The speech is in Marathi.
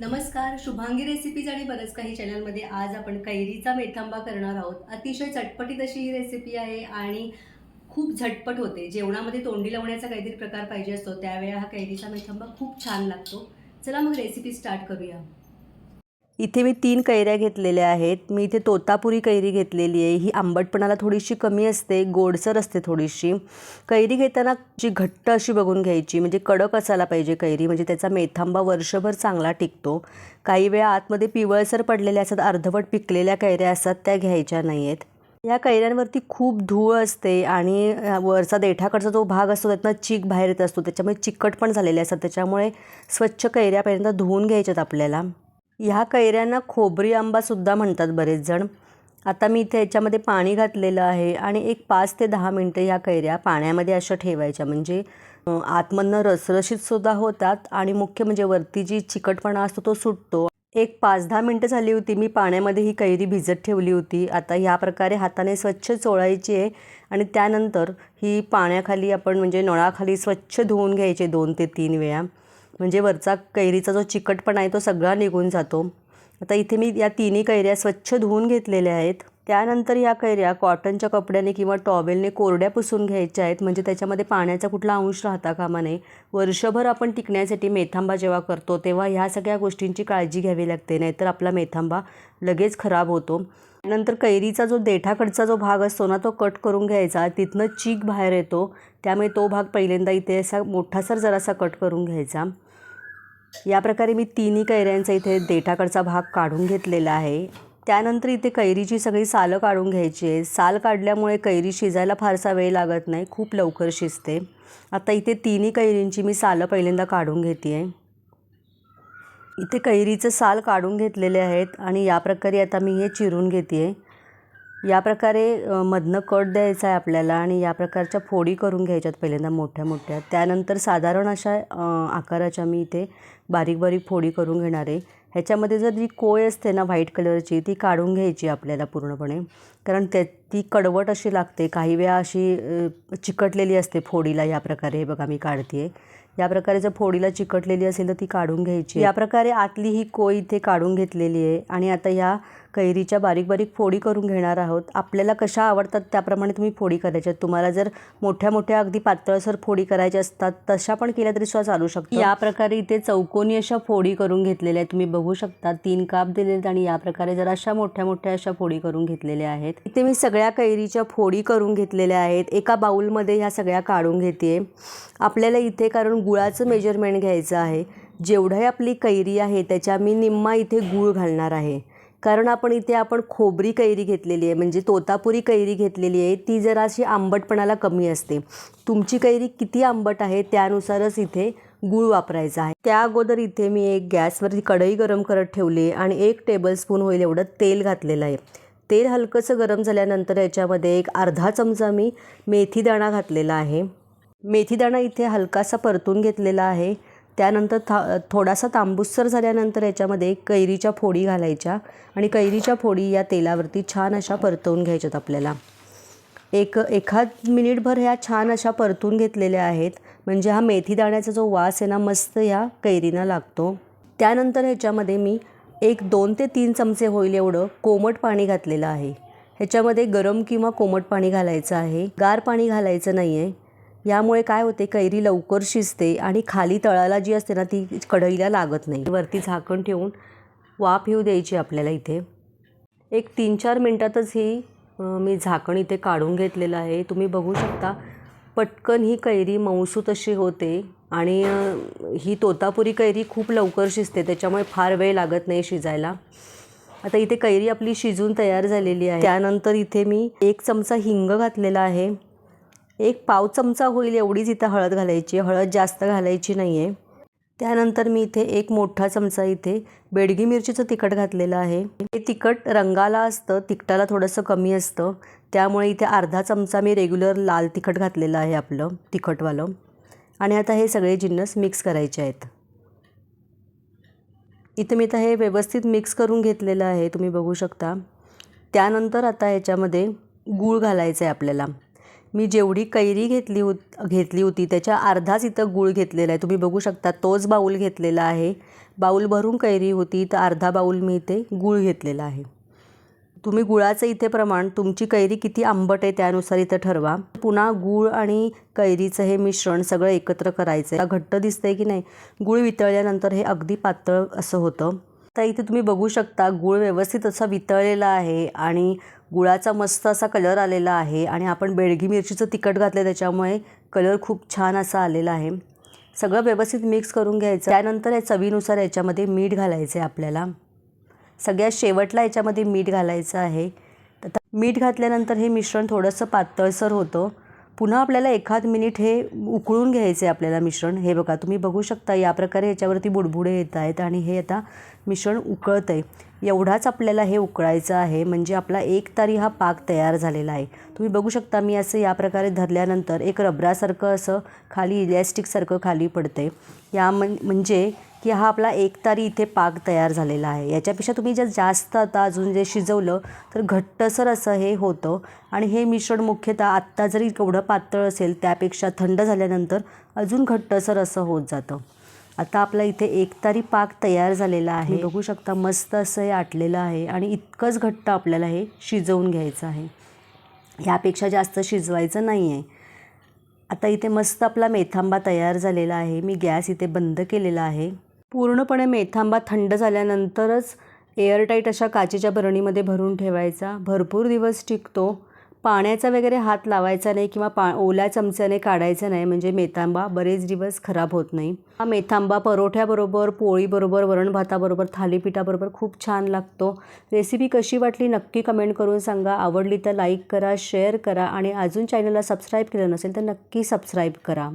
नमस्कार शुभांगी रेसिपीज आणि बरंच काही चॅनलमध्ये आज आपण कैरीचा मेथांबा करणार आहोत. अतिशय चटपटीत अशी ही रेसिपी आहे आणि खूप झटपट होते. जेवणामध्ये तोंडी लावण्याचा काहीतरी प्रकार पाहिजे असतो त्यावेळेला हा कैरीचा मेथांबा खूप छान लागतो. चला मग रेसिपी स्टार्ट करूया. इथे मी तीन कैऱ्या घेतलेल्या आहेत. मी इथे तोतापुरी कैरी घेतलेली आहे. ही आंबटपणाला थोडीशी कमी असते. गोडसर असते थोडीशी. कैरी घेताना जी घट्ट अशी बघून घ्यायची म्हणजे कडक असायला पाहिजे कैरी म्हणजे त्याचा मेथांबा वर्षभर चांगला टिकतो. काही वेळा आतमध्ये पिवळसर पडलेल्या असतात अर्धवट पिकलेल्या कैऱ्या असतात त्या घ्यायच्या नाही आहेत या कैऱ्यांवरती खूप धूळ असते आणि वरचा देठाकडचा जो भाग असतो त्यातनं चीक बाहेर येत असतो. त्याच्यामुळे चिकट पण झालेले असतात. त्याच्यामुळे स्वच्छ कैऱ्यापर्यंत धुवून घ्यायच्यात आपल्याला. ह्या कैऱ्यांना खोबरी आंबासुद्धा म्हणतात बरेच जण. आता मी इथे याच्यामध्ये पाणी घातलेलं आहे आणि एक पाच ते दहा मिनटं ह्या कैऱ्या पाण्यामध्ये अशा ठेवायच्या. म्हणजे आतमधनं रसरशीतसुद्धा होतात आणि मुख्य म्हणजे वरती जी चिकटपणा असतो तो सुटतो. एक पाच दहा मिनटं झाली होती मी पाण्यामध्ये ही कैरी भिजत ठेवली होती. आता ह्या प्रकारे हाताने स्वच्छ चोळायची आहे आणि त्यानंतर ही पाण्याखाली आपण म्हणजे नळाखाली स्वच्छ धुवून घ्यायचे दोन ते तीन वेळा. म्हणजे वरचा कैरीचा जो चिकटपणा आहे तो सगळा निघून जातो. आता इथे मी या तिन्ही कैऱ्या स्वच्छ धुवून घेतलेल्या आहेत. त्यानंतर या कैऱ्या कॉटनच्या कपड्याने किंवा टॉवेलने कोरड्या पुसून घ्यायच्या आहेत. म्हणजे त्याच्यामध्ये पाण्याचा कुठला अंश राहता कामा नये. वर्षभर आपण टिकण्यासाठी मेथांबा जेव्हा करतो तेव्हा ह्या सगळ्या गोष्टींची काळजी घ्यावी लागते. नाहीतर आपला मेथांबा लगेच खराब होतो. नंतर कैरीचा जो देठाकडचा जो भाग असतो ना तो कट करून घ्यायचा. तिथनं चीक बाहेर येतो. त्यामुळे तो भाग पहिल्यांदा इथे असा मोठासर जरासा कट करून घ्यायचा. या प्रकारे मी तिन्ही कैऱ्यांचा इथे देठाकडचा भाग काढून घेतलेला आहे. त्यानंतर इथे कैरीची सगळी सालं काढून घ्यायची आहे. साल काढल्यामुळे कैरी शिजायला फारसा वेळ लागत नाही खूप लवकर शिजते. आता इथे तिन्ही कैरींची मी सालं पहिल्यांदा काढून घेते आहे. इथे कैरीचं साल काढून घेतलेले आहेत आणि या प्रकारे आता मी हे चिरून घेते आहे. या प्रकारे मधनं कट द्यायचा आहे आपल्याला आणि या प्रकारच्या फोडी करून घ्यायच्यात पहिल्यांदा मोठ्या मोठ्या. त्यानंतर साधारण अशा आकाराच्या मी इथे बारीक बारीक फोडी करून घेणार आहे. ह्याच्यामध्ये जर जी कोय असते ना व्हाईट कलरची ती काढून घ्यायची आपल्याला पूर्णपणे. कारण त्या ती कडवट अशी लागते. काही वेळा अशी चिकटलेली असते फोडीला या प्रकारे. हे बघा मी काढते या प्रकारे जर फोडीला चिकटलेली असेल तर ती काढून घ्यायची या प्रकारे आतली ही कोय इथे काढून घेतलेली आहे. आणि आता ह्या कैरीच्या बारीक बारीक फोडी करून घेणार आहोत. आपल्याला कशा आवडतात त्याप्रमाणे तुम्ही फोडी करायच्या. तुम्हाला जर मोठ्या मोठ्या अगदी पातळसर फोडी करायच्या असतात तशा पण केल्या तरी सुद्धा चालू शकतो. या प्रकारे इथे चौकोनी अशा फोडी करून घेतलेल्या आहेत. तुम्ही बघू शकता तीन काप दिलेले आहेत आणि या प्रकारे जर अशा मोठ्या मोठ्या अशा फोडी करून घेतलेल्या आहेत. इथे मी सगळ्या कैरीच्या फोडी करून घेतलेल्या आहेत. एका बाऊलमध्ये ह्या सगळ्या काढून घेते आपल्याला इथे कारण गुळाचं मेजरमेंट घ्यायचं आहे. जेवढी आपली कैरी आहे त्याच्या मी निम्मा इथे गूळ घालणार आहे. कारण आपण इथे आपण खोबरी कैरी घेतलेली आहे म्हणजे तोतापुरी कैरी घेतलेली आहे ती जरा अशी आंबटपणाला कमी असते. तुमची कैरी किती आंबट आहे त्यानुसारच इथे गूळ वापरायचा आहे. त्या अगोदर इथे मी एक गॅसवरती कढई गरम करत ठेवली आणि एक टेबलस्पून होईल एवढं तेल घातलेलं आहे. तेल हलकंसं गरम झाल्यानंतर याच्यामध्ये एक अर्धा चमचा मी मेथीदाणा घातलेला आहे. मेथीदाणा इथे हलकासा परतून घेतलेला आहे. त्यानंतर था थोडासा तांबूसर झाल्यानंतर याच्यामध्ये कैरीच्या फोडी घालायच्या आणि कैरीच्या फोडी या तेलावरती छान अशा परतवून घ्यायच्यात आपल्याला. एक एखाद मिनिटभर ह्या छान अशा परतून घेतलेल्या आहेत. म्हणजे हा मेथी दाण्याचा जो वास आहे ना मस्त ह्या कैरीना लागतो. त्यानंतर ह्याच्यामध्ये मी एक दोन ते तीन चमचे होईल एवढं कोमट पाणी घातलेलं आहे. ह्याच्यामध्ये गरम किंवा कोमट पाणी घालायचं आहे. गार पाणी घालायचं नाही आहे यामुळे काय होते कैरी लवकर शिजते आणि खाली तळाला जी असते ना ती कढईला लागत नाही. वरती झाकण ठेवून वाफ येऊ द्यायची आपल्याला इथे. एक तीन चार मिनटातच ही मी झाकण इथे काढून घेतलेलं आहे. तुम्ही बघू शकता पटकन ही कैरी मऊसूत तशी होते आणि ही तोतापुरी कैरी खूप लवकर शिजते त्याच्यामुळे फार वेळ लागत नाही शिजायला. आता इथे कैरी आपली शिजून तयार झालेली आहे. त्यानंतर इथे मी एक चमचा हिंग घातलेला आहे. एक पाव चमचा होईल एवढीच इथं हळद घालायची हळद जास्त घालायची नाही आहे त्यानंतर मी इथे एक मोठा चमचा इथे बेडगी मिरचीचं तिखट घातलेलं आहे. हे तिखट रंगाला असतं तिखटाला थोडंसं कमी असतं. त्यामुळे इथे अर्धा चमचा मी रेग्युलर लाल तिखट घातलेलं आहे आपलं तिखटवालं. आणि आता हे सगळे जिन्नस मिक्स करायचे आहेत. इथे मी आता हे व्यवस्थित मिक्स करून घेतलेलं आहे तुम्ही बघू शकता. त्यानंतर आता ह्याच्यामध्ये गूळ घालायचं आहे आपल्याला. मी जेवढी कैरी घेतली होत घेतली होती त्याच्या अर्धाच इथं गूळ घेतलेला आहे. तुम्ही बघू शकता तोच बाऊल घेतलेला आहे. बाऊल भरून कैरी होती तर अर्धा बाऊल मी इथे गूळ घेतलेला आहे. तुम्ही गुळाचं इथे प्रमाण तुमची कैरी किती आंबट आहे त्यानुसार इथं ठरवा. पुन्हा गूळ आणि कैरीचं हे मिश्रण सगळं एकत्र करायचं आहे घट्ट दिसतंय की नाही? गूळ वितळल्यानंतर हे अगदी पातळ असं होतं. तर इथे तुम्ही बघू शकता गूळ व्यवस्थित असा वितळलेला आहे आणि गुळाचा मस्त असा कलर आलेला आहे आणि आपण बेडगी मिरचीचं तिखट घातलं त्याच्यामुळे कलर खूप छान असा आलेला आहे. सगळं व्यवस्थित मिक्स करून घ्यायचं. त्यानंतर या चवीनुसार याच्यामध्ये मीठ घालायचं आहे आपल्याला. सगळ्यात शेवटला याच्यामध्ये मीठ घालायचं आहे. तर आता मीठ घातल्यानंतर हे मिश्रण थोडंसं पातळसर होतं. पुन्हा आपल्याला एखाद मिनिट हे उकळून घ्यायचं आहे आपल्याला मिश्रण. हे बघा तुम्ही बघू शकता या प्रकारे याच्यावरती बुडबुडे येत आहेत आणि हे आता मिश्रण उकळतं आहे एवढाच आपल्याला हे उकळायचं आहे म्हणजे आपला एक तारी हा पाक तयार झालेला आहे. तुम्ही बघू शकता मी असं या प्रकारे धरल्यानंतर एक रबरासारखं असं खाली इलॅस्टिकसारखं खाली पडतं आहे या म्हण म्हणजे की हा आपला एक तारी इथे पाक तयार झालेला आहे. याच्यापेक्षा तुम्ही जर जास्त आता अजून जे शिजवलं तर घट्टसर असं हे होतं. आणि हे मिश्रण मुख्यतः आत्ता जरी केवढं पातळ असेल त्यापेक्षा थंड झाल्यानंतर अजून घट्टसर असं होत जातं. आता आपला इथे एक तारी पाक तयार झालेला आहे. बघू शकता मस्त असं हे आटलेलं आहे आणि इतकंच घट्ट आपल्याला हे शिजवून घ्यायचं आहे. ह्यापेक्षा जास्त शिजवायचं नाही आहे आता इथे मस्त आपला मेथांबा तयार झालेला आहे. मी गॅस इथे बंद केलेला आहे. पूर्णपणे मेथांबा थंड झाल्यानंतरच एअरटाईट अशा काचेच्या बरणीमध्ये भरून ठेवायचा. भरपूर दिवस टिकतो. पाण्याचा वगैरे हात लावायचा नाही किंवा पा ओल्या चमच्याने काढायचा नाही म्हणजे मेथांबा बरेच दिवस खराब होत नाही. हा मेथांबा परोठ्याबरोबर पोळीबरोबर वरण भाताबरोबर थालीपीठाबरोबर खूप छान लागतो. रेसिपी कशी वाटली नक्की कमेंट करून सांगा. आवडली तर लाईक करा शेअर करा आणि अजून चॅनलला सबस्क्राईब केलं नसेल तर नक्की सबस्क्राईब करा.